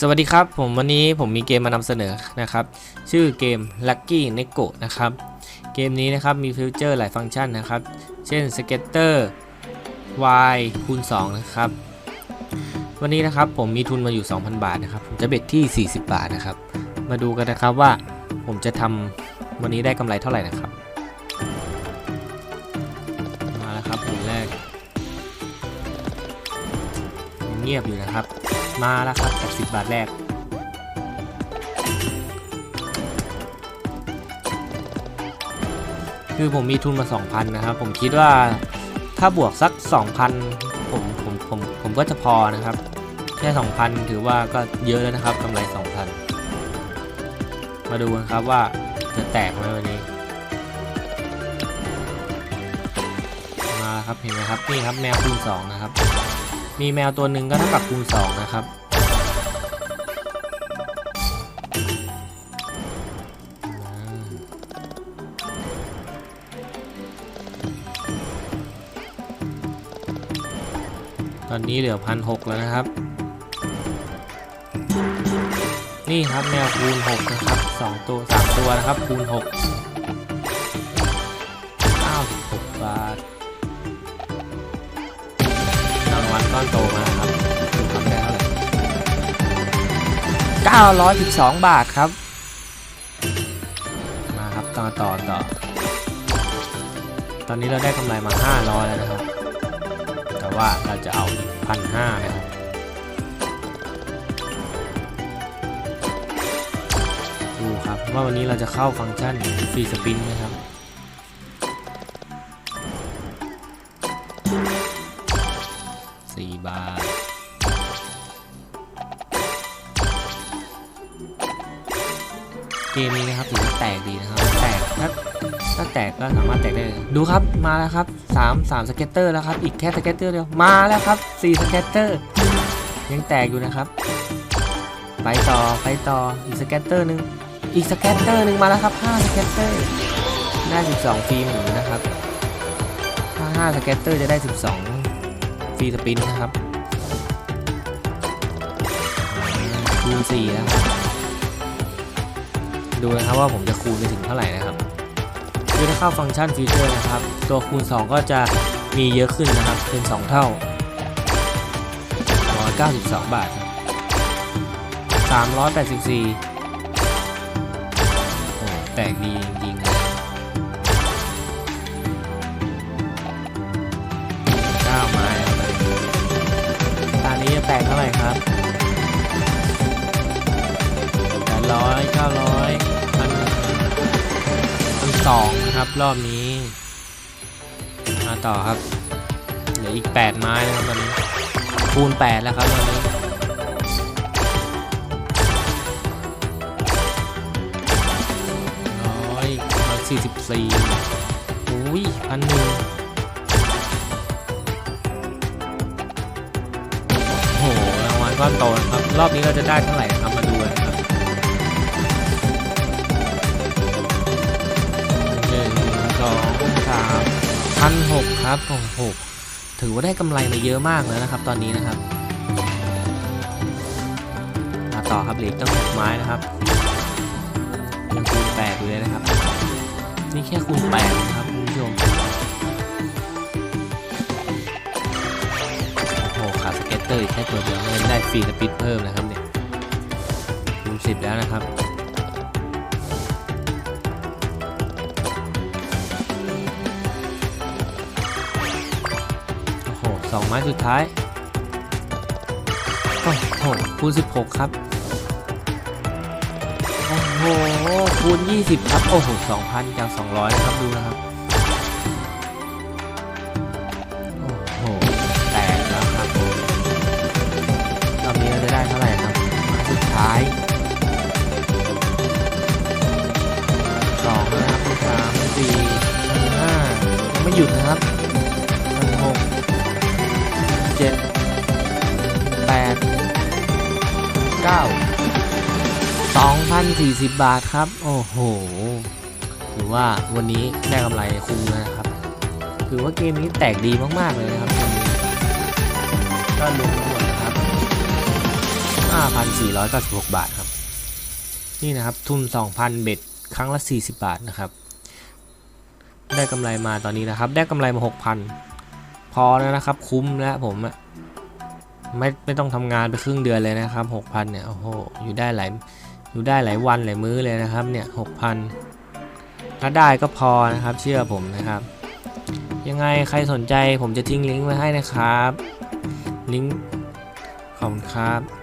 สวัสดีครับผมวันนี้ผมมีเกมมานำเสนอนะครับ ชื่อเกม Lucky n e g o นะครับ เกมนี้นะครับมีฟิวเจอร์หลายฟังก์ชันนะครับ เช่น Scatter Y คูณ 2 นะครับ วันนี้นะครับผมมีทุนมาอยู่ 2,000 บาทนะครับ ผมจะเบ็ดที่ 40 บาทนะครับ มาดูกันนะครับว่าผมจะทำวันนี้ได้กำไรเท่าไหร่นะครับ มาแล้วครับหมุนแรก เงียบอยู่นะครับ มาแล้วครับจาก10บาทแรก คือผมมีทุนมา 2,000 นะครับ ผมคิดว่าถ้าบวกสัก 2,000 ผมผมผมผมก็จะพอนะครับ แค่ 2,000 ถือว่าก็เยอะแล้วนะครับกำไร 2,000 มาดูกันครับว่าจะแตกไหมวันนี้ มาครับเห็นไหมครับ นี่ครับแมวคูณ2นะครับ มีแมวตัวหนึ่งก็เท่ากับคูณ2นะครับ ตอนนี้เหลือพันหกแล้วนะครับ นี่ครับแมวคูณ6นะครับสองตัวสามตัวนะครับคูณ6 96 บาท อนโตมาครับดูทำได้เท่าไหร่912 บาทครับ มาครับต่อต่อต่อ ตอนนี้เราได้กำไรมา 500 แล้วนะครับ แต่ว่าเราจะเอาอีกพันห้านะครับดูครับว่าวันนี้เราจะเข้าฟังก์ชันฟรีสปินไหมครับ สี่บาท เกมนี้นะครับถือว่าแตกดีนะครับ แตกถ้าถ้าแตกก็สามารถแตกได้เลยดูครับมาแล้วครับ3 3สเก็ตเตอร์แล้วครับ อีกแค่สเก็ตเตอร์เดียวมาแล้วครับ4สเก็ตเตอร์ ยังแตกอยู่นะครับ ไปต่อไปต่ออีกสเก็ตเตอร์หนึ่งอีกสเก็ตเตอร์หนึ่งมาแล้วครับ5สเก็ตเตอร์ได้12ฟิล์มหมูนะครับถ้า5สเก็ตเตอร์จะได้ 12 ฟรีสปินนะครับคูณ4แล้วครับดูนะครับว่าผมจะคูณไปถึงเท่าไหร่นะครับคือถ้าเข้าฟังก์ชันฟีเจอร์นะครับ ตัวคูณ 2 ก็จะมีเยอะขึ้นนะครับ เป็น 2 เท่า 192 บาทครับ384โอ้แตกดีจริง แตกเท่าไหร่ครับแปดร้อยเก้าร้อยพันพันสองนะครับรอบนี้ มาต่อครับ เหลืออีกแปดไม้นะครับตอนนี้คูณแปดแล้วครับตอนนี้ร้อยร้อยสี่สิบสี่อุ้ยพันหนึ่ง ก้อนโตนะครับ รอบนี้เราจะได้เท่าไหร่นะครับมาดูนะครับหนึ่งสองสามพันหกครับโอ้โหถือว่าได้กำไรมาเยอะมากแล้วนะครับ ตอนนี้นะครับมาต่อครับเหลืออกตั้งหกไม้นะครับยังคูณแปดอยู่เลยนะครับ นี่แค่คูณแปดนะครับ สเก็ตเตอร์อีกแค่ตัวเดียวไม่ได้ฟรีสปิดเพิ่มนะครับเนี่ยคูณสิบแล้วนะครับโอ้โหสองไม้สุดท้ายโอ้โหคูณสิบหกครับโอ้โหคูณยี่สิบครับโอ้โหสองพันจากสองร้อยนะครับดูนะครับ หยุดนะครับหกเจ็ดแปดเก้าสองพันสี่สิบบาทครับ โอ้โห ถือว่าวันนี้ได้กำไรคุ้มนะครับ ถือว่าเกมนี้แตกดีมาก ๆ เลยนะครับวันนี้ก็ลุ้นหมดนะครับอ่า5,496 บาทครับ นี่นะครับ ทุน 2,000 เบ็ด ครั้งละ 40 บาทนะครับ ได้กำไรมาตอนนี้นะครับ ได้กำไรมา6,000พอแล้วนะครับ คุ้มแล้วผมอะไม่ไม่ต้องทำงานไปครึ่งเดือนเลยนะครับ6,000เนี่ยโอ้โหอยู่ได้หลายอยู่ได้หลายวันหลายมื้อเลยนะครับเนี่ย6,000ถ้าได้ก็พอนะครับ เชื่อผมนะครับ ยังไงใครสนใจผมจะทิ้งลิงก์ไว้ให้นะครับ ลิงก์ขอบคุณครับ